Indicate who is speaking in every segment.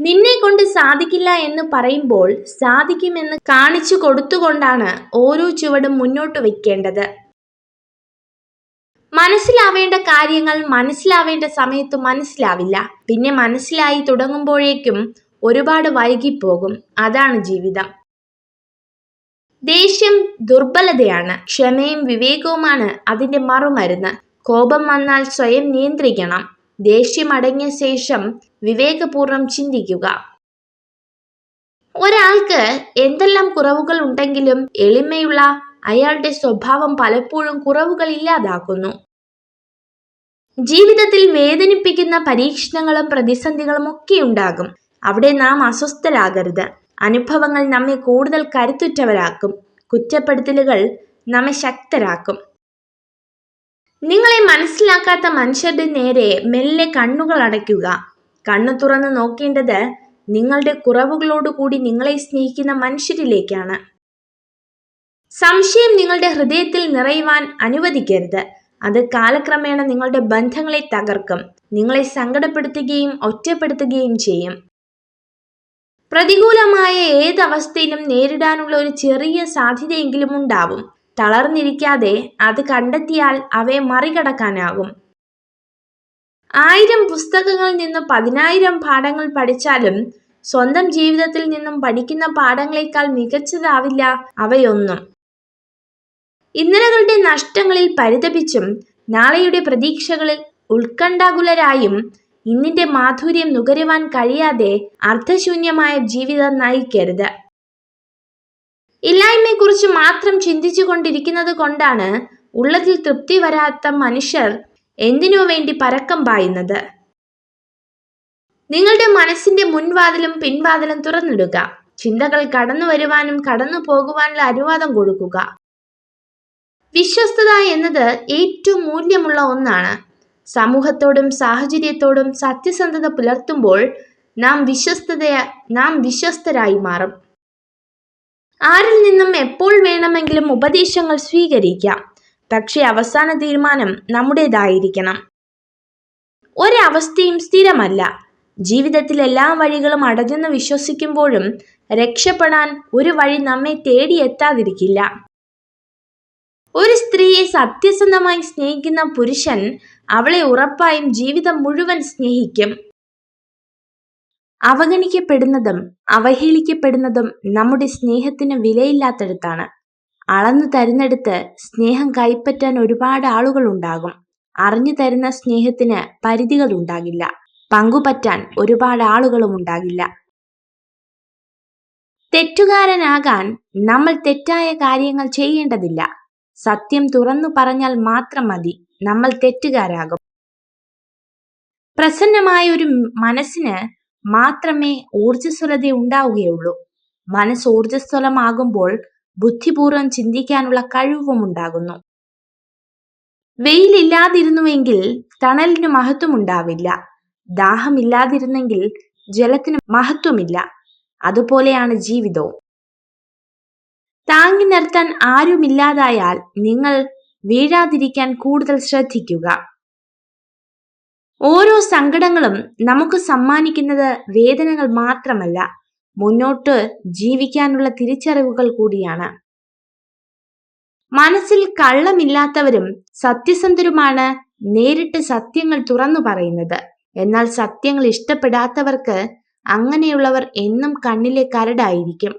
Speaker 1: നിന്നെ കൊണ്ട് സാധിക്കില്ല എന്ന് പറയുമ്പോൾ സാധിക്കുമെന്ന് കാണിച്ചു കൊടുത്തുകൊണ്ടാണ് ഓരോ ചുവടും മുന്നോട്ട് വയ്ക്കേണ്ടത്. മനസ്സിലാവേണ്ട കാര്യങ്ങൾ മനസ്സിലാവേണ്ട സമയത്ത് മനസ്സിലാവില്ല. പിന്നെ മനസ്സിലായി തുടങ്ങുമ്പോഴേക്കും ഒരുപാട് വൈകിപ്പോകും. അതാണ് ജീവിതം. ദേഷ്യം ദുർബലതയാണ്. ക്ഷമയും വിവേകവുമാണ് അതിന്റെ മറുമരുന്ന്. കോപം വന്നാൽ സ്വയം നിയന്ത്രിക്കണം. ദേഷ്യം അടങ്ങിയ ശേഷം വിവേകപൂർവം ചിന്തിക്കുക. ഒരാൾക്ക് എന്തെല്ലാം കുറവുകൾ ഉണ്ടെങ്കിലും എളിമയുള്ള അയാളുടെ സ്വഭാവം പലപ്പോഴും കുറവുകൾ ഇല്ലാതാക്കുന്നു. ജീവിതത്തിൽ വേദനിപ്പിക്കുന്ന പരീക്ഷണങ്ങളും പ്രതിസന്ധികളും ഒക്കെ ഉണ്ടാകും. അവിടെ നാം അസ്വസ്ഥരാകരുത്. അനുഭവങ്ങൾ നമ്മെ കൂടുതൽ കരുത്തുറ്റവരാക്കും. കുറ്റപ്പെടുത്തലുകൾ നമ്മെ ശക്തരാക്കും. നിങ്ങളെ മനസ്സിലാക്കാത്ത മനുഷ്യരുടെ നേരെ മെല്ലെ കണ്ണുകൾ അടയ്ക്കുക. കണ്ണു തുറന്ന് നോക്കേണ്ടത് നിങ്ങളുടെ കുറവുകളോടുകൂടി നിങ്ങളെ സ്നേഹിക്കുന്ന മനുഷ്യരിലേക്കാണ്. സംശയം നിങ്ങളുടെ ഹൃദയത്തിൽ നിറയുവാൻ അനുവദിക്കരുത്. അത് കാലക്രമേണ നിങ്ങളുടെ ബന്ധങ്ങളെ തകർക്കും. നിങ്ങളെ സങ്കടപ്പെടുത്തുകയും ഒറ്റപ്പെടുത്തുകയും ചെയ്യും. പ്രതികൂലമായ ഏത് അവസ്ഥയിലും നേരിടാനുള്ള ഒരു ചെറിയ സാധ്യതയെങ്കിലും ഉണ്ടാവും. തളർന്നിരിക്കാതെ അത് കണ്ടെത്തിയാൽ അവയെ മറികടക്കാനാകും. ആയിരം പുസ്തകങ്ങളിൽ നിന്ന് പതിനായിരം പാഠങ്ങൾ പഠിച്ചാലും സ്വന്തം ജീവിതത്തിൽ നിന്നും പഠിക്കുന്ന പാഠങ്ങളെക്കാൾ മികച്ചതാവില്ല അവയൊന്നും. ഇന്നലകളുടെ നഷ്ടങ്ങളിൽ പരിതപിച്ചും നാളെയുടെ പ്രതീക്ഷകളിൽ ഉത്കണ്ഠാകുലരായും ഇന്നിന്റെ മാധുര്യം നുകരുവാൻ കഴിയാതെ അർത്ഥശൂന്യമായ ജീവിതം നയിക്കരുത്. ഇല്ലായ്മയെക്കുറിച്ച് മാത്രം ചിന്തിച്ചു കൊണ്ടിരിക്കുന്നത് കൊണ്ടാണ് ഉള്ളതിൽ തൃപ്തി വരാത്ത മനുഷ്യർ എന്തിനു വേണ്ടി പരക്കം പായുന്നത്? നിങ്ങളുടെ മനസ്സിന്റെ മുൻവാതിലും പിൻവാതിലും തുറന്നിടുക. ചിന്തകൾ കടന്നു വരുവാനും കടന്നു പോകുവാനുള്ള അനുവാദം കൊടുക്കുക. വിശ്വസ്തത എന്നത് ഏറ്റവും മൂല്യമുള്ള ഒന്നാണ്. സമൂഹത്തോടും സാഹചര്യത്തോടും സത്യസന്ധത പുലർത്തുമ്പോൾ നാം വിശ്വസ്തത നാം വിശ്വസ്തരായി മാറും. ആരിൽ നിന്നും എപ്പോൾ വേണമെങ്കിലും ഉപദേശങ്ങൾ സ്വീകരിക്കാം. പക്ഷേ അവസാന തീരുമാനം നമ്മുടേതായിരിക്കണം. ഒരവസ്ഥയും സ്ഥിരമല്ല. ജീവിതത്തിൽ എല്ലാ വഴികളും അടഞ്ഞെന്ന് വിശ്വസിക്കുമ്പോഴും രക്ഷപ്പെടാൻ ഒരു വഴി നമ്മെ തേടിയെത്താതിരിക്കില്ല ഒരു സ്ത്രീയെ സത്യസന്ധമായി സ്നേഹിക്കുന്ന പുരുഷൻ അവളെ ഉറപ്പായും ജീവിതം മുഴുവൻ സ്നേഹിക്കും. അവഗണിക്കപ്പെടുന്നതും അവഹേളിക്കപ്പെടുന്നതും നമ്മുടെ സ്നേഹത്തിന് വിലയില്ലാത്തടത്താണ്. അളന്നു തരുന്നിടത്ത് സ്നേഹം കൈപ്പറ്റാൻ ഒരുപാട് ആളുകൾ ഉണ്ടാകും അറിഞ്ഞു തരുന്ന സ്നേഹത്തിന് പരിധികൾ ഉണ്ടാകില്ല പങ്കുപറ്റാൻ ഒരുപാട് ആളുകളും ഉണ്ടാകില്ല തെറ്റുകാരനാകാൻ നമ്മൾ തെറ്റായ കാര്യങ്ങൾ ചെയ്യേണ്ടതില്ല. സത്യം തുറന്നു പറഞ്ഞാൽ മാത്രം മതി നമ്മൾ തെറ്റുകാരാകും. പ്രസന്നമായ ഒരു മനസ്സിന് മാത്രമേ ഊർജസ്വലത ഉണ്ടാവുകയുള്ളൂ. മനസ്സ് ഊർജസ്വലമാകുമ്പോൾ ബുദ്ധിപൂർവം ചിന്തിക്കാനുള്ള കഴിവും ഉണ്ടാകുന്നു വെയിലില്ലാതിരുന്നുവെങ്കിൽ തണലിന് മഹത്വമുണ്ടാവില്ല. ദാഹമില്ലാതിരുന്നെങ്കിൽ ജലത്തിന് മഹത്വമില്ല. അതുപോലെയാണ് ജീവിതവും. താങ്ങി നിർത്താൻ ആരുമില്ലാതായാൽ നിങ്ങൾ വീഴാതിരിക്കാൻ കൂടുതൽ ശ്രദ്ധിക്കുക. ഓരോ സങ്കടങ്ങളും നമുക്ക് സമ്മാനിക്കുന്നത് വേദനകൾ മാത്രമല്ല മുന്നോട്ട് ജീവിക്കാനുള്ള തിരിച്ചറിവുകൾ കൂടിയാണ്. മനസ്സിൽ കള്ളമില്ലാത്തവരും സത്യസന്ധരുമാണ് നേരിട്ട് സത്യങ്ങൾ തുറന്നു പറയുന്നത്. എന്നാൽ സത്യങ്ങൾ ഇഷ്ടപ്പെടാത്തവർക്ക് അങ്ങനെയുള്ളവർ എന്നും കണ്ണിലെ കരടായിരിക്കും.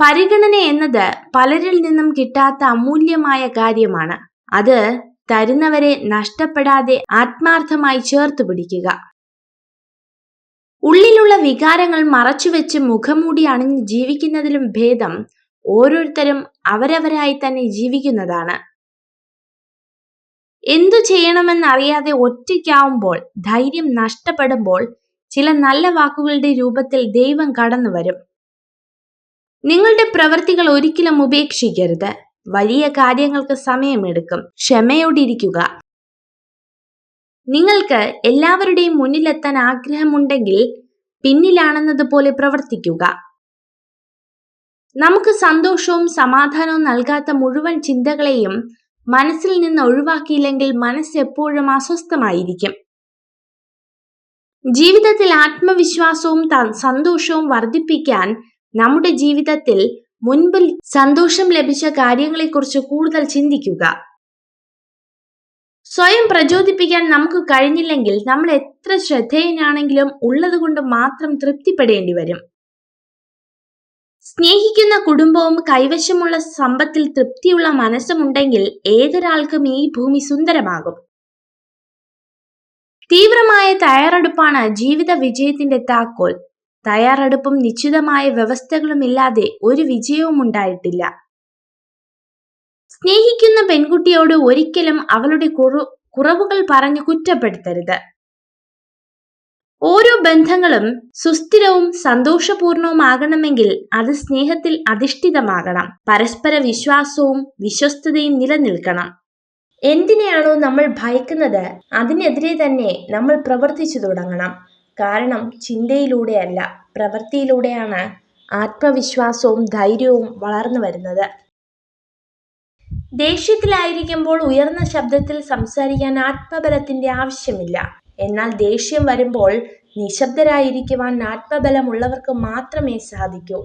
Speaker 1: പരിഗണന എന്നത് പലരിൽ നിന്നും കിട്ടാത്ത അമൂല്യമായ കാര്യമാണ്. അത് തരുന്നവരെ നഷ്ടപ്പെടാതെ ആത്മാർത്ഥമായി ചേർത്ത് പിടിക്കുക. ഉള്ളിലുള്ള വികാരങ്ങൾ മറച്ചുവെച്ച് മുഖംമൂടി അണിഞ്ഞ് ജീവിക്കുന്നതിലും ഭേദം ഓരോരുത്തരും അവരവരായി തന്നെ ജീവിക്കുന്നതാണ്. എന്തു ചെയ്യണമെന്നറിയാതെ ഒറ്റയ്ക്കാവുമ്പോൾ ധൈര്യം നഷ്ടപ്പെടുമ്പോൾ ചില നല്ല വാക്കുകളുടെ രൂപത്തിൽ ദൈവം കടന്നു വരും നിങ്ങളുടെ പ്രവൃത്തികൾ ഒരിക്കലും ഉപേക്ഷിക്കരുത്. വലിയ കാര്യങ്ങൾക്ക് സമയമെടുക്കും. ക്ഷമയോടിരിക്കുക. നിങ്ങൾക്ക് എല്ലാവരുടെയും മുന്നിലെത്താൻ ആഗ്രഹമുണ്ടെങ്കിൽ പിന്നിലാണെന്നതുപോലെ പ്രവർത്തിക്കുക. നമുക്ക് സന്തോഷവും സമാധാനവും നൽകാത്ത മുഴുവൻ ചിന്തകളെയും മനസ്സിൽ നിന്ന് ഒഴിവാക്കിയില്ലെങ്കിൽ മനസ്സ് എപ്പോഴും അസ്വസ്ഥമായിരിക്കും. ജീവിതത്തിൽ ആത്മവിശ്വാസവും സന്തോഷവും വർദ്ധിപ്പിക്കാൻ നമ്മുടെ ജീവിതത്തിൽ മുൻപിൽ സന്തോഷം ലഭിച്ച കാര്യങ്ങളെക്കുറിച്ച് കൂടുതൽ ചിന്തിക്കുക. സ്വയം പ്രചോദിപ്പിക്കാൻ നമുക്ക് കഴിഞ്ഞില്ലെങ്കിൽ നമ്മൾ എത്ര ശ്രദ്ധേയനാണെങ്കിലും ഉള്ളതുകൊണ്ട് മാത്രം തൃപ്തിപ്പെടേണ്ടി വരും. സ്നേഹിക്കുന്ന കുടുംബവും കൈവശമുള്ള സമ്പത്തിൽ തൃപ്തിയുള്ള മനസ്സുമുണ്ടെങ്കിൽ ഏതൊരാൾക്കും ഈ ഭൂമി സുന്ദരമാകും. തീവ്രമായ തയ്യാറെടുപ്പാണ് ജീവിത വിജയത്തിന്റെ താക്കോൽ. തയ്യാറെടുപ്പും നിശ്ചിതമായ വ്യവസ്ഥകളുമില്ലാതെ ഒരു വിജയവും ഉണ്ടായിട്ടില്ല സ്നേഹിക്കുന്ന പെൺകുട്ടിയോട് ഒരിക്കലും അവളുടെ കുറു കുറവുകൾ പറഞ്ഞു കുറ്റപ്പെടുത്തരുത്. ഓരോ ബന്ധങ്ങളും സുസ്ഥിരവും സന്തോഷപൂർണവുമാകണമെങ്കിൽ അത് സ്നേഹത്തിൽ അധിഷ്ഠിതമാകണം. പരസ്പര വിശ്വാസവും വിശ്വസ്തതയും നിലനിൽക്കണം. എന്തിനെയാണോ നമ്മൾ ഭയക്കുന്നത് അതിനെതിരെ തന്നെ നമ്മൾ പ്രവർത്തിച്ചു തുടങ്ങണം. കാരണം ചിന്തയിലൂടെയല്ല പ്രവൃത്തിയിലൂടെയാണ് ആത്മവിശ്വാസവും ധൈര്യവും വളർന്നു വരുന്നത്. ദേഷ്യത്തിലായിരിക്കുമ്പോൾ ഉയർന്ന ശബ്ദത്തിൽ സംസാരിക്കാൻ ആത്മബലത്തിന്റെ ആവശ്യമില്ല. എന്നാൽ ദേഷ്യം വരുമ്പോൾ നിശബ്ദരായിരിക്കുവാൻ ആത്മബലമുള്ളവർക്ക് മാത്രമേ സാധിക്കൂ.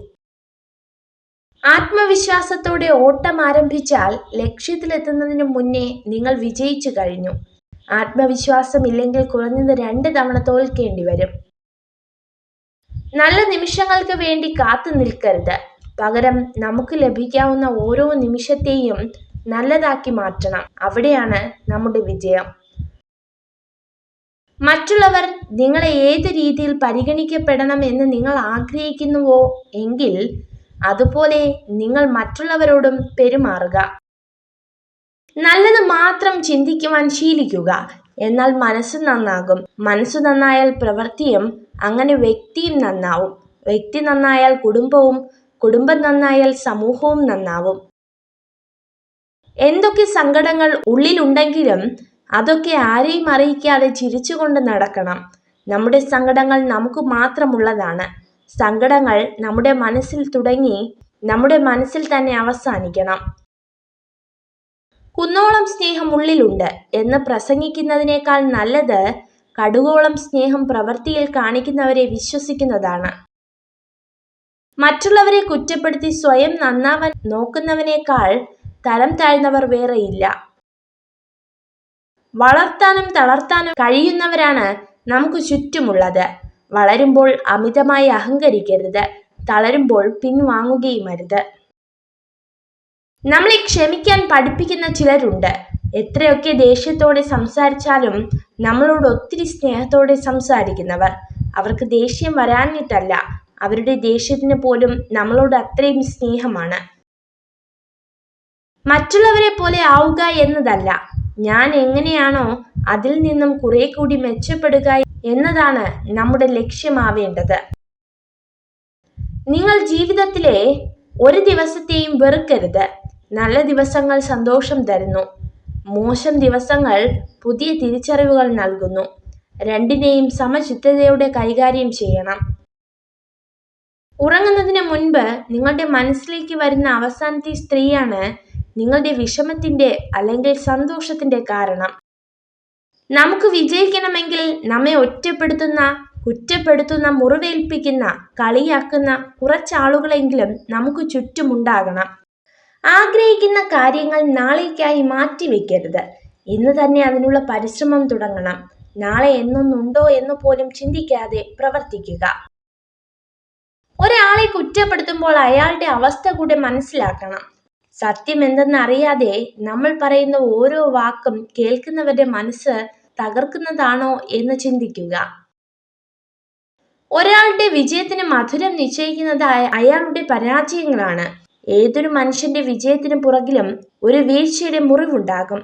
Speaker 1: ആത്മവിശ്വാസത്തോടെ ഓട്ടം ആരംഭിച്ചാൽ ലക്ഷ്യത്തിലെത്തുന്നതിന് മുന്നേ നിങ്ങൾ വിജയിച്ചു കഴിഞ്ഞു. ആത്മവിശ്വാസം ഇല്ലെങ്കിൽ കുറഞ്ഞത് രണ്ട് തവണ തോൽക്കേണ്ടി വരും. നല്ല നിമിഷങ്ങൾക്ക് വേണ്ടി കാത്തു നിൽക്കരുത്. പകരം നമുക്ക് ലഭിക്കാവുന്ന ഓരോ നിമിഷത്തെയും നല്ലതാക്കി മാറ്റണം. അവിടെയാണ് നമ്മുടെ വിജയം. മറ്റുള്ളവർ നിങ്ങളെ ഏത് രീതിയിൽ പരിഗണിക്കപ്പെടണം എന്ന് നിങ്ങൾ ആഗ്രഹിക്കുന്നുവോ എങ്കിൽ അതുപോലെ നിങ്ങൾ മറ്റുള്ളവരോടും പെരുമാറുക. നല്ലത് മാത്രം ചിന്തിക്കുവാൻ ശീലിക്കുക. എന്നാൽ മനസ്സ് നന്നാകും. മനസ്സ് നന്നായാൽ പ്രവൃത്തിയും അങ്ങനെ വ്യക്തിയും നന്നാവും. വ്യക്തി നന്നായാൽ കുടുംബവും കുടുംബം നന്നായാൽ സമൂഹവും നന്നാവും. എന്തൊക്കെ സങ്കടങ്ങൾ ഉള്ളിലുണ്ടെങ്കിലും അതൊക്കെ ആരെയും അറിയിക്കാതെ ചിരിച്ചുകൊണ്ട് നടക്കണം. നമ്മുടെ സങ്കടങ്ങൾ നമുക്ക് മാത്രമുള്ളതാണ്. സങ്കടങ്ങൾ നമ്മുടെ മനസ്സിൽ തുടങ്ങി നമ്മുടെ മനസ്സിൽ തന്നെ അവസാനിക്കണം. കുന്നോളം സ്നേഹം ഉള്ളിലുണ്ട് എന്ന് പ്രസംഗിക്കുന്നതിനേക്കാൾ നല്ലത് കടുകോളം സ്നേഹം പ്രവൃത്തിയിൽ കാണിക്കുന്നവരെ വിശ്വസിക്കുന്നതാണ്. മറ്റുള്ളവരെ കുറ്റപ്പെടുത്തി സ്വയം നന്നാവാൻ നോക്കുന്നവനേക്കാൾ തരം താഴ്ന്നവർ വേറെയില്ല വളർത്താനും തളർത്താനും കഴിയുന്നവരാണ് നമുക്ക് ചുറ്റുമുള്ളത്. വളരുമ്പോൾ അമിതമായി അഹങ്കരിക്കരുത്. തളരുമ്പോൾ പിൻവാങ്ങുകയും അരുത് നമ്മളെ ക്ഷമിക്കാൻ പഠിപ്പിക്കുന്ന ചിലരുണ്ട്. എത്രയൊക്കെ ദേഷ്യത്തോടെ സംസാരിച്ചാലും നമ്മളോട് ഒത്തിരി സ്നേഹത്തോടെ സംസാരിക്കുന്നവർ. അവർക്ക് ദേഷ്യം വരാഞ്ഞിട്ടല്ല. അവരുടെ ദേഷ്യത്തിന് പോലും നമ്മളോട് അത്രയും സ്നേഹമാണ്. മറ്റുള്ളവരെ പോലെ ആവുക എന്നതല്ല. ഞാൻ എങ്ങനെയാണോ അതിൽ നിന്നും കുറെ കൂടി മെച്ചപ്പെടുക എന്നതാണ് നമ്മുടെ ലക്ഷ്യമാവേണ്ടത്. നിങ്ങൾ ജീവിതത്തിലെ ഒരു ദിവസത്തെയും വെറുക്കരുത്. നല്ല ദിവസങ്ങൾ സന്തോഷം തരുന്നു. മോശം ദിവസങ്ങൾ പുതിയ തിരിച്ചറിവുകൾ നൽകുന്നു. രണ്ടിനെയും സമചിത്തതയോടെ കൈകാര്യം ചെയ്യണം. ഉറങ്ങുന്നതിന് മുൻപ് നിങ്ങളുടെ മനസ്സിലേക്ക് വരുന്ന അവസാനത്തെ സ്ത്രീയാണ് നിങ്ങളുടെ വിഷമത്തിന്റെ അല്ലെങ്കിൽ സന്തോഷത്തിന്റെ കാരണം. നമുക്ക് വിജയിക്കണമെങ്കിൽ നമ്മെ ഒറ്റപ്പെടുത്തുന്ന കുറ്റപ്പെടുത്തുന്ന മുറിവേൽപ്പിക്കുന്ന കളിയാക്കുന്ന കുറച്ചാളുകളെങ്കിലും നമുക്ക് ചുറ്റുമുണ്ടാകണം. ആഗ്രഹിക്കുന്ന കാര്യങ്ങൾ നാളേക്കായി മാറ്റിവെക്കരുത് ഇന്ന് തന്നെ അതിനുള്ള പരിശ്രമം തുടങ്ങണം. നാളെ എന്നൊന്നുണ്ടോ എന്ന് പോലും ചിന്തിക്കാതെ പ്രവർത്തിക്കുക. ഒരാളെ കുറ്റപ്പെടുത്തുമ്പോൾ അയാളുടെ അവസ്ഥ കൂടെ മനസ്സിലാക്കണം. സത്യം എന്തെന്നറിയാതെ നമ്മൾ പറയുന്ന ഓരോ വാക്കും കേൾക്കുന്നവരുടെ മനസ്സ് തകർക്കുന്നതാണോ എന്ന് ചിന്തിക്കുക. ഒരാളുടെ വിജയത്തിന് മധുരം നിശ്ചയിക്കുന്നത് അയാളുടെ പരാജയങ്ങളാണ്. ഏതൊരു മനുഷ്യന്റെ വിജയത്തിനു പുറകിലും ഒരു വീഴ്ചയുടെ മുറിവുണ്ടാകും.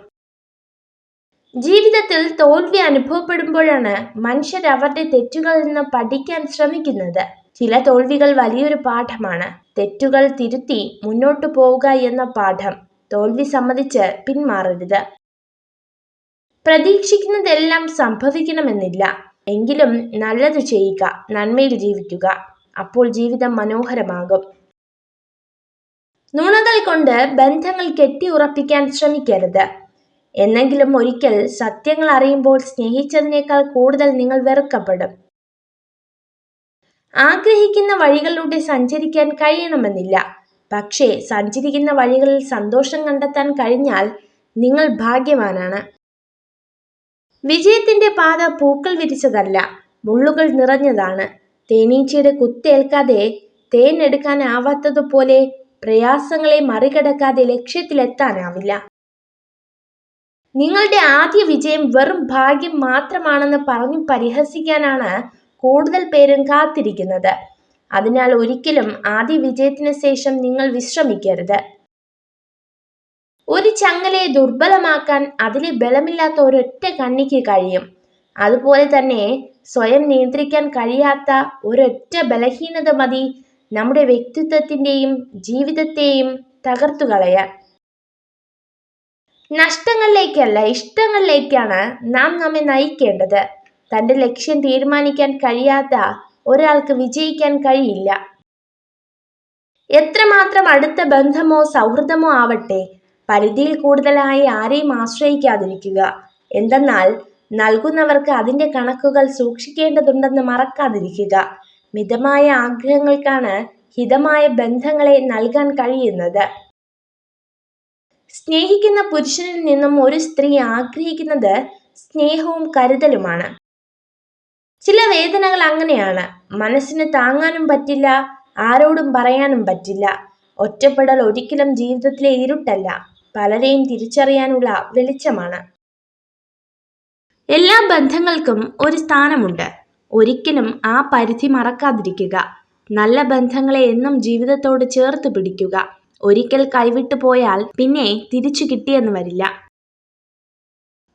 Speaker 1: ജീവിതത്തിൽ തോൽവി അനുഭവപ്പെടുമ്പോഴാണ് മനുഷ്യർ അവരുടെ തെറ്റുകളിൽ നിന്ന് പഠിക്കാൻ ശ്രമിക്കുന്നത്. ചില തോൽവികൾ വലിയൊരു പാഠമാണ്. തെറ്റുകൾ തിരുത്തി മുന്നോട്ടു പോവുക എന്ന പാഠം തോൽവി സമ്മതിച്ച് പിന്മാറരുത്. പ്രതീക്ഷിക്കുന്നതെല്ലാം സംഭവിക്കണമെന്നില്ല. എങ്കിലും നല്ലത് ചെയ്യുക നന്മയിൽ ജീവിക്കുക. അപ്പോൾ ജീവിതം മനോഹരമാകും. നുണകൾ കൊണ്ട് ബന്ധങ്ങൾ കെട്ടിയുറപ്പിക്കാൻ ശ്രമിക്കരുത്. എന്നെങ്കിലും ഒരിക്കൽ സത്യങ്ങൾ അറിയുമ്പോൾ സ്നേഹിച്ചതിനേക്കാൾ കൂടുതൽ നിങ്ങൾ വെറുക്കപ്പെടും. ആഗ്രഹിക്കുന്ന വഴികളിലൂടെ സഞ്ചരിക്കാൻ കഴിയണമെന്നില്ല. പക്ഷേ സഞ്ചരിക്കുന്ന വഴികളിൽ സന്തോഷം കണ്ടെത്താൻ കഴിഞ്ഞാൽ നിങ്ങൾ ഭാഗ്യവാനാണ്. വിജയത്തിന്റെ പാത പൂക്കൾ വിരിച്ചതല്ല മുള്ളുകൾ നിറഞ്ഞതാണ്. തേനീച്ചയുടെ കുത്തേൽക്കാതെ തേൻ എടുക്കാനാവാത്തതുപോലെ പ്രയാസങ്ങളെ മറികടക്കാതെ ലക്ഷ്യത്തിലെത്താനാവില്ല. നിങ്ങളുടെ ആദ്യ വിജയം വെറും ഭാഗ്യം മാത്രമാണെന്ന് പറഞ്ഞു പരിഹസിക്കാനാണ് കൂടുതൽ പേരും കാത്തിരിക്കുന്നത്. അതിനാൽ ഒരിക്കലും ആദ്യ വിജയത്തിന് ശേഷം നിങ്ങൾ വിശ്രമിക്കരുത്. ഒരു ചങ്ങലയെ ദുർബലമാക്കാൻ അതിലെ ബലമില്ലാത്ത ഒരൊറ്റ കണ്ണിക്ക് കഴിയും. അതുപോലെ തന്നെ സ്വയം നിയന്ത്രിക്കാൻ കഴിയാത്ത ഒരൊറ്റ ബലഹീനത മതി നമ്മുടെ വ്യക്തിത്വത്തിന്റെയും ജീവിതത്തെയും തകർത്തു കളയാൻ നഷ്ടങ്ങളിലേക്കല്ല ഇഷ്ടങ്ങളിലേക്കാണ് നാം നമ്മെ നയിക്കേണ്ടത്. തന്റെ ലക്ഷ്യം തീരുമാനിക്കാൻ കഴിയാത്ത ഒരാൾക്ക് വിജയിക്കാൻ കഴിയില്ല. എത്രമാത്രം അടുത്ത ബന്ധമോ സൗഹൃദമോ ആവട്ടെ പരിധിയിൽ കൂടുതലായി ആരെയും ആശ്രയിക്കാതിരിക്കുക. എന്തെന്നാൽ നൽകുന്നവർക്ക് അതിന്റെ കണക്കുകൾ സൂക്ഷിക്കേണ്ടതുണ്ടെന്ന് മറക്കാതിരിക്കുക. മിതമായ ആഗ്രഹങ്ങൾക്കാണ് ഹിതമായ ബന്ധങ്ങളെ നൽകാൻ കഴിയുന്നത്. സ്നേഹിക്കുന്ന പുരുഷനിൽ നിന്നും ഒരു സ്ത്രീ ആഗ്രഹിക്കുന്നത് സ്നേഹവും കരുതലുമാണ്. ചില വേദനകൾ അങ്ങനെയാണ്. മനസ്സിന് താങ്ങാനും പറ്റില്ല ആരോടും പറയാനും പറ്റില്ല. ഒറ്റപ്പെടൽ ഒരിക്കലും ജീവിതത്തിലെ ഇരുട്ടല്ല. പലരെയും തിരിച്ചറിയാനുള്ള വെളിച്ചമാണ്. എല്ലാ ബന്ധങ്ങൾക്കും ഒരു സ്ഥാനമുണ്ട്. ഒരിക്കലും ആ പരിധി മറക്കാതിരിക്കുക. നല്ല ബന്ധങ്ങളെ എന്നും ജീവിതത്തോട് ചേർത്ത് പിടിക്കുക. ഒരിക്കൽ കൈവിട്ടു പോയാൽ പിന്നെ തിരിച്ചു കിട്ടിയെന്ന് വരില്ല.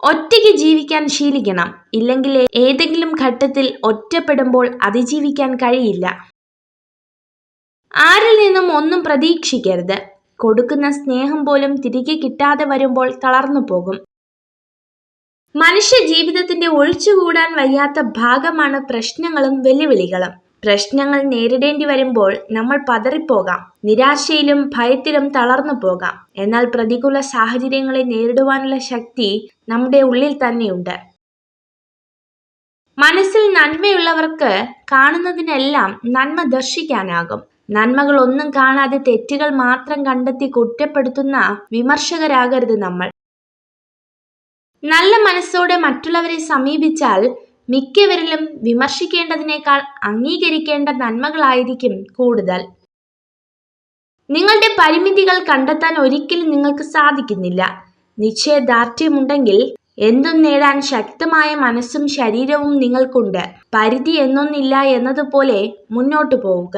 Speaker 1: ഒറ്റയ്ക്ക് ജീവിക്കാൻ ശീലിക്കണം. ഇല്ലെങ്കിൽ ഏതെങ്കിലും ഘട്ടത്തിൽ ഒറ്റപ്പെടുമ്പോൾ അതിജീവിക്കാൻ കഴിയില്ല. ആരിൽ നിന്നും ഒന്നും പ്രതീക്ഷിക്കരുത്. കൊടുക്കുന്ന സ്നേഹം പോലും തിരികെ കിട്ടാതെ വരുമ്പോൾ തളർന്നു പോകും. മനുഷ്യ ജീവിതത്തിന്റെ ഒഴിച്ചുകൂടാൻ വയ്യാത്ത ഭാഗമാണ് പ്രശ്നങ്ങളും വെല്ലുവിളികളും. പ്രശ്നങ്ങൾ നേരിടേണ്ടി വരുമ്പോൾ നമ്മൾ പതറിപ്പോകാം. നിരാശയിലും ഭയത്തിലും തളർന്നു പോകാം. എന്നാൽ പ്രതികൂല സാഹചര്യങ്ങളെ നേരിടുവാനുള്ള ശക്തി നമ്മുടെ ഉള്ളിൽ തന്നെയുണ്ട്. മനസ്സിൽ നന്മയുള്ളവർക്ക് കാണുന്നതിനെല്ലാം നന്മ ദർശിക്കാനാകും. നന്മകൾ ഒന്നും കാണാതെ തെറ്റുകൾ മാത്രം കണ്ടെത്തി കുറ്റപ്പെടുത്തുന്ന വിമർശകരാകരുത് നമ്മൾ. നല്ല മനസ്സോടെ മറ്റുള്ളവരെ സമീപിച്ചാൽ മിക്കവരിലും വിമർശിക്കേണ്ടതിനേക്കാൾ അംഗീകരിക്കേണ്ട നന്മകളായിരിക്കും കൂടുതൽ. നിങ്ങളുടെ പരിമിതികൾ കണ്ടെത്താൻ ഒരിക്കലും നിങ്ങൾക്ക് സാധിക്കുന്നില്ല. നിശ്ചയദാർഢ്യമുണ്ടെങ്കിൽ എന്തും നേടാൻ ശക്തമായ മനസ്സും ശരീരവും നിങ്ങൾക്കുണ്ട്. പരിധി എന്നൊന്നില്ല എന്നതുപോലെ മുന്നോട്ടു പോവുക.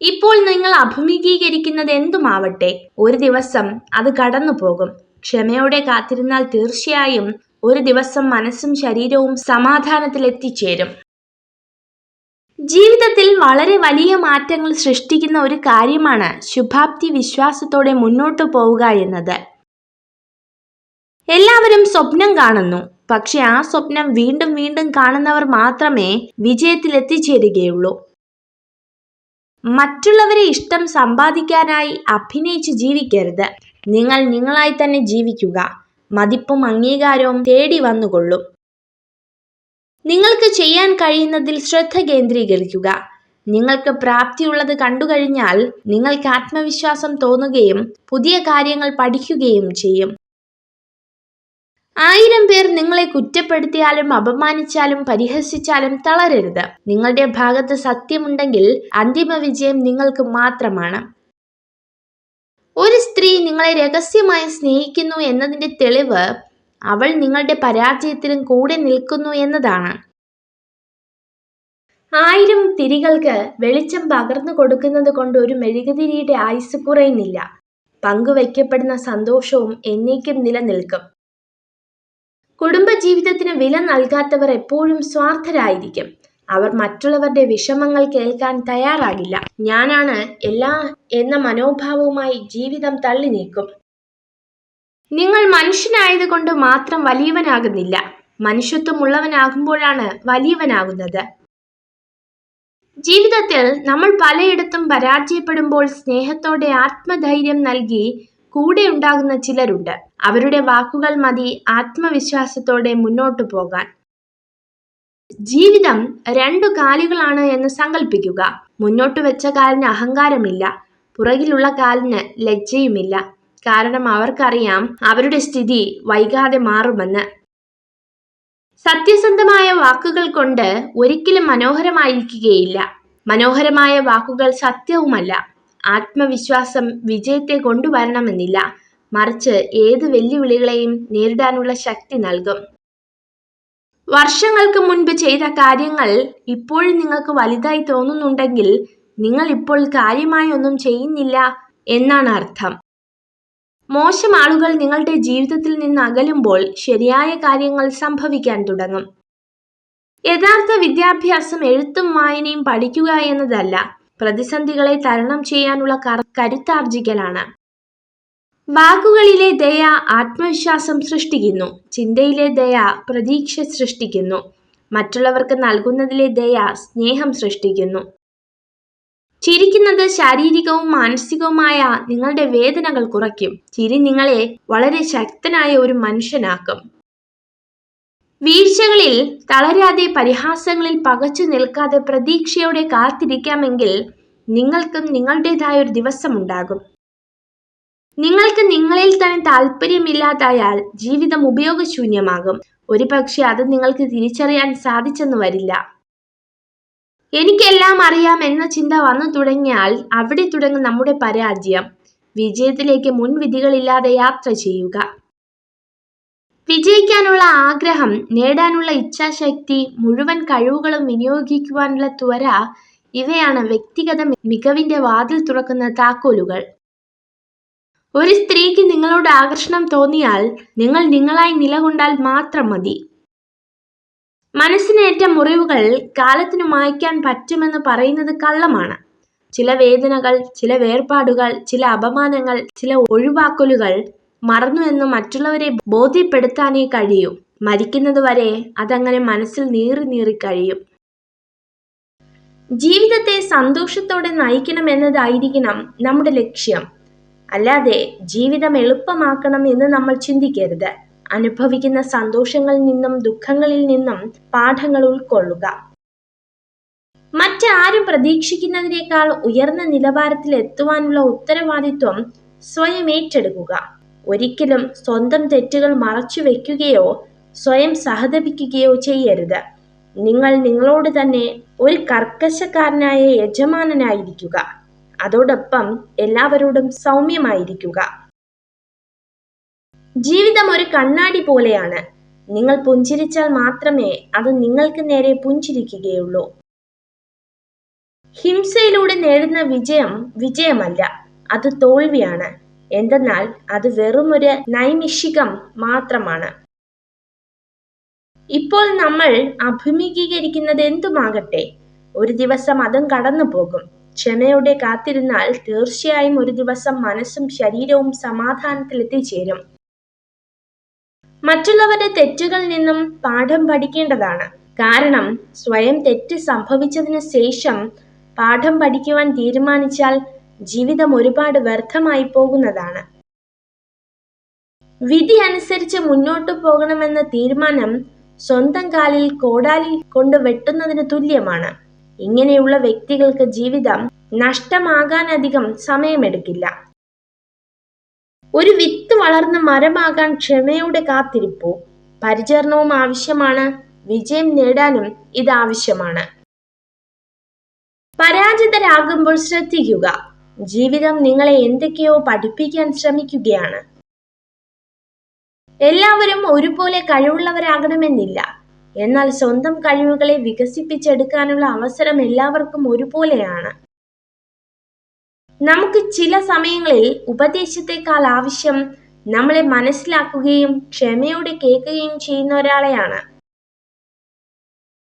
Speaker 1: ഇപ്പോൾ നിങ്ങൾ അഭിമുഖീകരിക്കുന്നത് എന്തുമാവട്ടെ ഒരു ദിവസം അത് കടന്നു പോകും ക്ഷമയോടെ കാത്തിരുന്നാൽ തീർച്ചയായും ഒരു ദിവസം മനസ്സും ശരീരവും സമാധാനത്തിലെത്തിച്ചേരും. ജീവിതത്തിൽ വളരെ വലിയ മാറ്റങ്ങൾ സൃഷ്ടിക്കുന്ന ഒരു കാര്യമാണ് ശുഭാപ്തി വിശ്വാസത്തോടെ മുന്നോട്ടു പോവുക എന്നത്. എല്ലാവരും സ്വപ്നം കാണുന്നു. പക്ഷെ ആ സ്വപ്നം വീണ്ടും വീണ്ടും കാണുന്നവർ മാത്രമേ വിജയത്തിൽ എത്തിച്ചേരുകയുള്ളൂ മറ്റുള്ളവരെ ഇഷ്ടം സമ്പാദിക്കാനായി അഭിനയിച്ച് ജീവിക്കരുത്. നിങ്ങൾ നിങ്ങളായി തന്നെ ജീവിക്കുക. മതിപ്പും അംഗീകാരവും തേടി വന്നുകൊള്ളും. നിങ്ങൾക്ക് ചെയ്യാൻ കഴിയുന്നതിൽ ശ്രദ്ധ കേന്ദ്രീകരിക്കുക. നിങ്ങൾക്ക് പ്രാപ്തിയുള്ളത് കണ്ടുകഴിഞ്ഞാൽ നിങ്ങൾക്ക് ആത്മവിശ്വാസം തോന്നുകയും പുതിയ കാര്യങ്ങൾ പഠിക്കുകയും ചെയ്യും. ആയിരം പേർ നിങ്ങളെ കുറ്റപ്പെടുത്തിയാലും അപമാനിച്ചാലും പരിഹസിച്ചാലും തളരരുത്. നിങ്ങളുടെ ഭാഗത്ത് സത്യമുണ്ടെങ്കിൽ അന്തിമ വിജയം നിങ്ങൾക്ക് മാത്രമാണ്. ഒരു സ്ത്രീ നിങ്ങളെ രഹസ്യമായി സ്നേഹിക്കുന്നു എന്നതിന്റെ തെളിവ് അവൾ നിങ്ങളുടെ പരാജയത്തിലും കൂടെ നിൽക്കുന്നു എന്നതാണ്. ആയിരം തിരികൾക്ക് വെളിച്ചം പകർന്നു കൊടുക്കുന്നത് കൊണ്ട് ഒരു മെഴുകുതിരിയുടെ ആയുസ് കുറയുന്നില്ല. പങ്കുവയ്ക്കപ്പെടുന്ന സന്തോഷവും എന്നേക്കും നിലനിൽക്കും. കുടുംബജീവിതത്തിന് വില നൽകാത്തവർ എപ്പോഴും സ്വാർത്ഥരായിരിക്കും. അവർ മറ്റുള്ളവരുടെ വിഷമങ്ങൾ കേൾക്കാൻ തയ്യാറാകില്ല. ഞാനാണ് എല്ലാ എന്ന മനോഭാവവുമായി ജീവിതം തള്ളി നീക്കും. നിങ്ങൾ മനുഷ്യനായതുകൊണ്ട് മാത്രം വലിയവനാകുന്നില്ല. മനുഷ്യത്വം മനുഷ്യത്വമുള്ളവനാകുമ്പോഴാണ് വലിയവനാകുന്നത്. ജീവിതത്തിൽ നമ്മൾ പലയിടത്തും പരാജയപ്പെടുമ്പോൾ സ്നേഹത്തോടെ ആത്മധൈര്യം നൽകി കൂടെ ഉണ്ടാകുന്ന ചിലരുണ്ട്. അവരുടെ വാക്കുകൾ മതി ആത്മവിശ്വാസത്തോടെ മുന്നോട്ടു പോകാൻ. ജീവിതം രണ്ടു കാലുകളാണ് എന്ന് സങ്കല്പിക്കുക മുന്നോട്ട് വെച്ച കാലിന് അഹങ്കാരമില്ല. പുറകിലുള്ള കാലിന് ലജ്ജയുമില്ല. കാരണം അവർക്കറിയാം അവരുടെ സ്ഥിതി വൈകാതെ മാറുമെന്ന്. സത്യസന്ധമായ വാക്കുകൾ കൊണ്ട് ഒരിക്കലും മനോഹരമായിരിക്കുകയില്ല. മനോഹരമായ വാക്കുകൾ സത്യവുമല്ല. ആത്മവിശ്വാസം വിജയത്തെ കൊണ്ടുവരണമെന്നില്ല. മറിച്ച് ഏത് വെല്ലുവിളികളെയും നേരിടാനുള്ള ശക്തി നൽകും. വർഷങ്ങൾക്ക് മുൻപ് ചെയ്ത കാര്യങ്ങൾ ഇപ്പോഴും നിങ്ങൾക്ക് വലുതായി തോന്നുന്നുണ്ടെങ്കിൽ നിങ്ങൾ ഇപ്പോൾ കാര്യമായി ഒന്നും ചെയ്യുന്നില്ല എന്നാണ് അർത്ഥം. മോശം ആളുകൾ നിങ്ങളുടെ ജീവിതത്തിൽ നിന്ന് അകലുമ്പോൾ ശരിയായ കാര്യങ്ങൾ സംഭവിക്കാൻ തുടങ്ങും. യഥാർത്ഥ വിദ്യാഭ്യാസം എഴുത്തും വായനയും പഠിക്കുക എന്നതല്ല പ്രതിസന്ധികളെ തരണം ചെയ്യാനുള്ള കരുത്താർജിക്കലാണ്. വാക്കുകളിലെ ദയ ആത്മവിശ്വാസം സൃഷ്ടിക്കുന്നു. ചിന്തയിലെ ദയ പ്രതീക്ഷ സൃഷ്ടിക്കുന്നു. മറ്റുള്ളവർക്ക് നൽകുന്നതിലെ ദയ സ്നേഹം സൃഷ്ടിക്കുന്നു. ചിരിക്കുന്നത് ശാരീരികവും മാനസികവുമായ നിങ്ങളുടെ വേദനകൾ കുറയ്ക്കും. ചിരി നിങ്ങളെ വളരെ ശക്തനായ ഒരു മനുഷ്യനാക്കും. വീഴ്ചകളിൽ തളരാതെ പരിഹാസങ്ങളിൽ പകച്ചു നിൽക്കാതെ പ്രതീക്ഷയോടെ കാത്തിരിക്കാമെങ്കിൽ നിങ്ങൾക്കും നിങ്ങളുടേതായ ഒരു ദിവസമുണ്ടാകും. നിങ്ങൾക്ക് നിങ്ങളിൽ തന്നെ താല്പര്യമില്ലാതായാൽ ജീവിതം ഉപയോഗശൂന്യമാകും. ഒരു പക്ഷെ അത് നിങ്ങൾക്ക് തിരിച്ചറിയാൻ സാധിച്ചെന്ന് വരില്ല. എനിക്കെല്ലാം അറിയാം എന്ന ചിന്ത വന്നു തുടങ്ങിയാൽ അവിടെ തുടങ്ങും നമ്മുടെ പരാജയം. വിജയത്തിലേക്ക് മുൻവിധികളില്ലാതെ യാത്ര ചെയ്യുക. വിജയിക്കാനുള്ള ആഗ്രഹം നേടാനുള്ള ഇച്ഛാശക്തി മുഴുവൻ കഴിവുകളും വിനിയോഗിക്കുവാനുള്ള ത്വര ഇവയാണ് വ്യക്തിഗത മികവിന്റെ വാതിൽ തുറക്കുന്ന താക്കോലുകൾ. ഒരു സ്ത്രീക്ക് നിങ്ങളോട് ആകർഷണം തോന്നിയാൽ നിങ്ങൾ നിങ്ങളായി നിലകൊണ്ടാൽ മാത്രം മതി. മനസ്സിനേറ്റ മുറിവുകൾ കാലത്തിനു മായ്ക്കാൻ പറ്റുമെന്ന് പറയുന്നത് കള്ളമാണ്. ചില വേദനകൾ ചില വേർപാടുകൾ ചില അപമാനങ്ങൾ ചില ഒഴിവാക്കലുകൾ മറന്നു എന്ന് മറ്റുള്ളവരെ ബോധ്യപ്പെടുത്താനേ കഴിയൂ. മരിക്കുന്നത് വരെ അതങ്ങനെ മനസ്സിൽ നീറി നീറി കഴിയും. ജീവിതത്തെ സന്തോഷത്തോടെ നയിക്കണം എന്നതായിരിക്കണം നമ്മുടെ ലക്ഷ്യം. അല്ലാതെ ജീവിതം എളുപ്പമാക്കണം എന്ന് നമ്മൾ ചിന്തിക്കരുത്. അനുഭവിക്കുന്ന സന്തോഷങ്ങളിൽ നിന്നും ദുഃഖങ്ങളിൽ നിന്നും പാഠങ്ങൾ ഉൾക്കൊള്ളുക. മറ്റാരും പ്രതീക്ഷിക്കുന്നതിനേക്കാൾ ഉയർന്ന നിലവാരത്തിൽ എത്തുവാനുള്ള ഉത്തരവാദിത്വം സ്വയം ഏറ്റെടുക്കുക. ഒരിക്കലും സ്വന്തം തെറ്റുകൾ മറച്ചു വെക്കുകയോ സ്വയം സഹതപിക്കുകയോ ചെയ്യരുത്. നിങ്ങൾ നിങ്ങളോട് തന്നെ ഒരു കർക്കശക്കാരനായ യജമാനനായിരിക്കുക. അതോടൊപ്പം എല്ലാവരോടും സൗമ്യമായിരിക്കുക. ജീവിതം ഒരു കണ്ണാടി പോലെയാണ്. നിങ്ങൾ പുഞ്ചിരിച്ചാൽ മാത്രമേ അത് നിങ്ങൾക്ക് നേരെ പുഞ്ചിരിക്കുകയുള്ളൂ. ഹിംസയിലൂടെ നേടുന്ന വിജയം വിജയമല്ല അത് തോൽവിയാണ്. എന്തെന്നാൽ അത് വെറുമൊരു നൈമിഷികം മാത്രമാണ്. ഇപ്പോൾ നമ്മൾ അഭിമുഖീകരിക്കുന്നത് എന്തുമാകട്ടെ? ഒരു ദിവസം അതും കടന്നു പോകും ക്ഷമയോടെ കാത്തിരുന്നാൽ തീർച്ചയായും ഒരു ദിവസം മനസ്സും ശരീരവും സമാധാനത്തിലെത്തിച്ചേരും. മറ്റുള്ളവരുടെ തെറ്റുകളിൽ നിന്നും പാഠം പഠിക്കേണ്ടതാണ്. കാരണം സ്വയം തെറ്റ് സംഭവിച്ചതിന് ശേഷം പാഠം പഠിക്കുവാൻ തീരുമാനിച്ചാൽ ജീവിതം ഒരുപാട് വ്യർത്ഥമായി പോകുന്നതാണ്. വിധി അനുസരിച്ച് മുന്നോട്ടു പോകണമെന്ന തീരുമാനം സ്വന്തം കാലിൽ കോടാലി കൊണ്ട് വെട്ടുന്നതിന് തുല്യമാണ്. ഇങ്ങനെയുള്ള വ്യക്തികൾക്ക് ജീവിതം നഷ്ടമാകാനധികം സമയമെടുക്കില്ല. ഒരു വിത്ത് വളർന്ന് മരമാകാൻ ക്ഷമയുടെ കാത്തിരിപ്പോ? പരിചരണവും ആവശ്യമാണ്. വിജയം നേടാനും ഇത് ആവശ്യമാണ്. പരാജിതരാകുമ്പോൾ ശ്രദ്ധിക്കുക. ജീവിതം നിങ്ങളെ എന്തൊക്കെയോ പഠിപ്പിക്കാൻ ശ്രമിക്കുകയാണ്. എല്ലാവരും ഒരുപോലെ കഴിവുള്ളവരാകണമെന്നില്ല. എന്നാൽ സ്വന്തം കഴിവുകളെ വികസിപ്പിച്ചെടുക്കാനുള്ള അവസരം എല്ലാവർക്കും ഒരുപോലെയാണ്. നമുക്ക് ചില സമയങ്ങളിൽ ഉപദേശത്തെക്കാൾ ആവശ്യം നമ്മളെ മനസ്സിലാക്കുകയും ക്ഷമയോടെ കേൾക്കുകയും ചെയ്യുന്ന ഒരാളെയാണ്.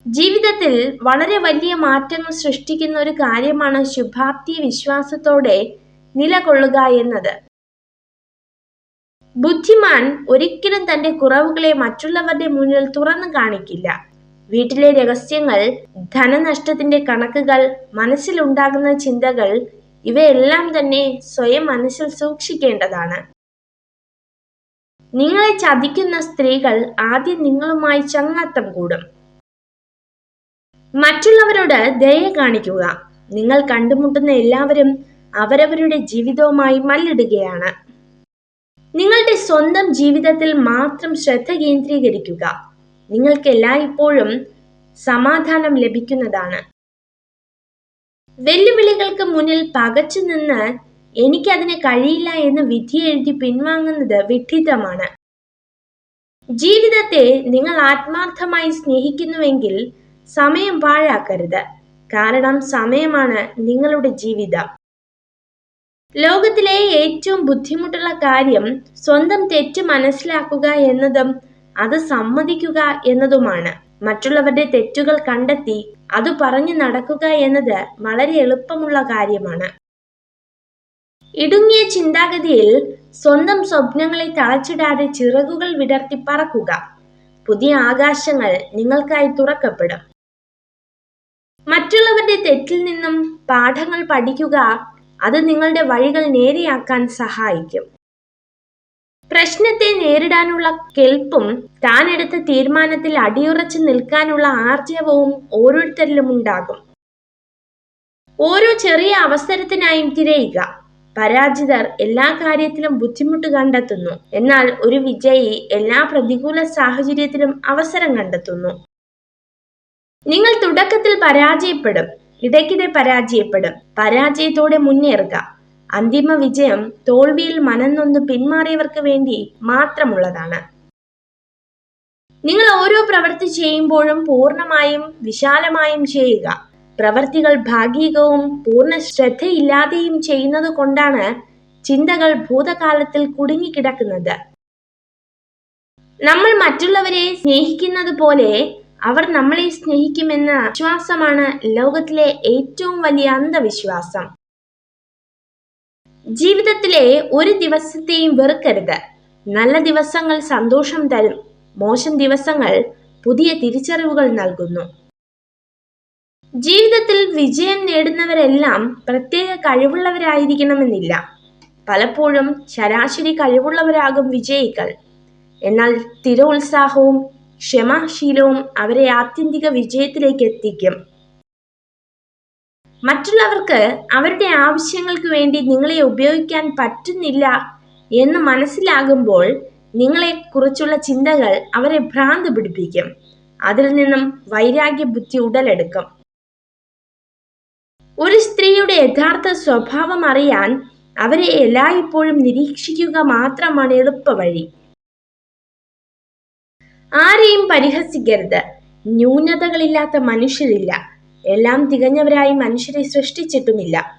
Speaker 1: ജീവിതത്തിൽ വളരെ വലിയ മാറ്റങ്ങൾ സൃഷ്ടിക്കുന്ന ഒരു കാര്യമാണ് ശുഭാപ്തി വിശ്വാസത്തോടെ നിലകൊള്ളുക എന്നത്. ബുദ്ധിമാൻ ഒരിക്കലും തന്റെ കുറവുകളെ മറ്റുള്ളവരുടെ മുന്നിൽ തുറന്നു കാണിക്കില്ല. വീട്ടിലെ രഹസ്യങ്ങൾ ധനനഷ്ടത്തിന്റെ കണക്കുകൾ മനസ്സിലുണ്ടാകുന്ന ചിന്തകൾ ഇവയെല്ലാം തന്നെ സ്വയം മനസ്സിൽ സൂക്ഷിക്കേണ്ടതാണ്. നിങ്ങളെ ചതിക്കുന്ന സ്ത്രീകൾ ആദ്യം നിങ്ങളുമായി ചങ്ങാത്തം കൂടും. മറ്റുള്ളവരോട് ദയ കാണിക്കുക. നിങ്ങൾ കണ്ടുമുട്ടുന്ന എല്ലാവരും അവരവരുടെ ജീവിതവുമായി മല്ലിടുകയാണ്. നിങ്ങളുടെ സ്വന്തം ജീവിതത്തിൽ മാത്രം ശ്രദ്ധ കേന്ദ്രീകരിക്കുക. നിങ്ങൾക്ക് എല്ലായ്പ്പോഴും സമാധാനം ലഭിക്കുന്നതാണ്. വെല്ലുവിളികൾക്ക് മുന്നിൽ പകച്ചു നിന്ന് എനിക്കതിന് കഴിയില്ല എന്ന് വിധി എഴുതി പിൻവാങ്ങുന്നത് വിഡ്ഢിതമാണ്. ജീവിതത്തെ നിങ്ങൾ ആത്മാർത്ഥമായി സ്നേഹിക്കുന്നുവെങ്കിൽ സമയം പാഴാക്കരുത്. കാരണം സമയമാണ് നിങ്ങളുടെ ജീവിതം. ലോകത്തിലെ ഏറ്റവും ബുദ്ധിമുട്ടുള്ള കാര്യം സ്വന്തം തെറ്റ് മനസ്സിലാക്കുക എന്നതും അത് സമ്മതിക്കുക എന്നതുമാണ്. മറ്റുള്ളവരുടെ തെറ്റുകൾ കണ്ടെത്തി അത് പറഞ്ഞു നടക്കുക എന്നത് വളരെ എളുപ്പമുള്ള കാര്യമാണ്. ഇടുങ്ങിയ ചിന്താഗതിയിൽ സ്വന്തം സ്വപ്നങ്ങളെ തളച്ചിടാതെ ചിറകുകൾ വിടർത്തി പറക്കുക. പുതിയ ആകാശങ്ങൾ നിങ്ങൾക്കായി തുറക്കപ്പെടും. മറ്റുള്ളവരുടെ തെറ്റിൽ നിന്നും പാഠങ്ങൾ പഠിക്കുക അത് നിങ്ങളുടെ വഴികൾ നേരെയാക്കാൻ സഹായിക്കും. പ്രശ്നത്തെ നേരിടാനുള്ള കെൽപ്പും താൻ എടുത്ത തീരുമാനത്തിൽ അടിയുറച്ചു നിൽക്കാനുള്ള ആർജവവും ഓരോരുത്തരിലും ഉണ്ടാകും. ഓരോ ചെറിയ അവസരത്തിനായും തിരയുക. പരാജിതർ എല്ലാ കാര്യത്തിലും ബുദ്ധിമുട്ട് കണ്ടെത്തുന്നു. എന്നാൽ ഒരു വിജയി എല്ലാ പ്രതികൂല സാഹചര്യത്തിലും അവസരം കണ്ടെത്തുന്നു. നിങ്ങൾ തുടക്കത്തിൽ പരാജയപ്പെടും. ഇടയ്ക്കിടെ പരാജയപ്പെടും. പരാജയത്തോടെ മുന്നേറുക. അന്തിമ വിജയം തോൽവിയിൽ മനംനൊന്ന് പിന്മാറിയവർക്ക് വേണ്ടി മാത്രമുള്ളതാണ്. നിങ്ങൾ ഓരോ പ്രവൃത്തി ചെയ്യുമ്പോഴും പൂർണമായും വിശാലമായും ചെയ്യുക. പ്രവർത്തികൾ ഭാഗികവും പൂർണ ശ്രദ്ധയില്ലാതെയും ചെയ്യുന്നത് കൊണ്ടാണ് ചിന്തകൾ ഭൂതകാലത്തിൽ കുടുങ്ങിക്കിടക്കുന്നത്. നമ്മൾ മറ്റുള്ളവരെ സ്നേഹിക്കുന്നത് പോലെ അവർ നമ്മളെ സ്നേഹിക്കുമെന്ന വിശ്വാസമാണ് ലോകത്തിലെ ഏറ്റവും വലിയ അന്ധവിശ്വാസം. ജീവിതത്തിലെ ഒരു ദിവസത്തെയും വെറുക്കരുത്. നല്ല ദിവസങ്ങൾ സന്തോഷം തരും. മോശം ദിവസങ്ങൾ പുതിയ തിരിച്ചറിവുകൾ നൽകുന്നു. ജീവിതത്തിൽ വിജയം നേടുന്നവരെല്ലാം പ്രത്യേക കഴിവുള്ളവരായിരിക്കണമെന്നില്ല. പലപ്പോഴും ശരാശരി കഴിവുള്ളവരാകും വിജയികൾ. എന്നാൽ സ്ഥിര ഉത്സാഹവും ക്ഷമാശീലവും അവരെ ആത്യന്തിക വിജയത്തിലേക്ക് എത്തിക്കും മറ്റുള്ളവർക്ക് അവരുടെ ആവശ്യങ്ങൾക്ക് വേണ്ടി നിങ്ങളെ ഉപയോഗിക്കാൻ പറ്റുന്നില്ല എന്ന് മനസ്സിലാകുമ്പോൾ നിങ്ങളെക്കുറിച്ചുള്ള ചിന്തകൾ അവരെ ഭ്രാന്ത് പിടിപ്പിക്കും. അതിൽ നിന്നും വൈരാഗ്യ ബുദ്ധി ഉടലെടുക്കും. ഒരു സ്ത്രീയുടെ യഥാർത്ഥ സ്വഭാവം അറിയാൻ അവരെ എല്ലായ്പ്പോഴും നിരീക്ഷിക്കുക മാത്രമാണ് എളുപ്പവഴി. ആരെയും പരിഹസിക്കരുത്. ന്യൂനതകളില്ലാത്ത മനുഷ്യരില്ല. എല്ലാം തികഞ്ഞവരായി മനുഷ്യരെ സൃഷ്ടിച്ചിട്ടുമില്ല.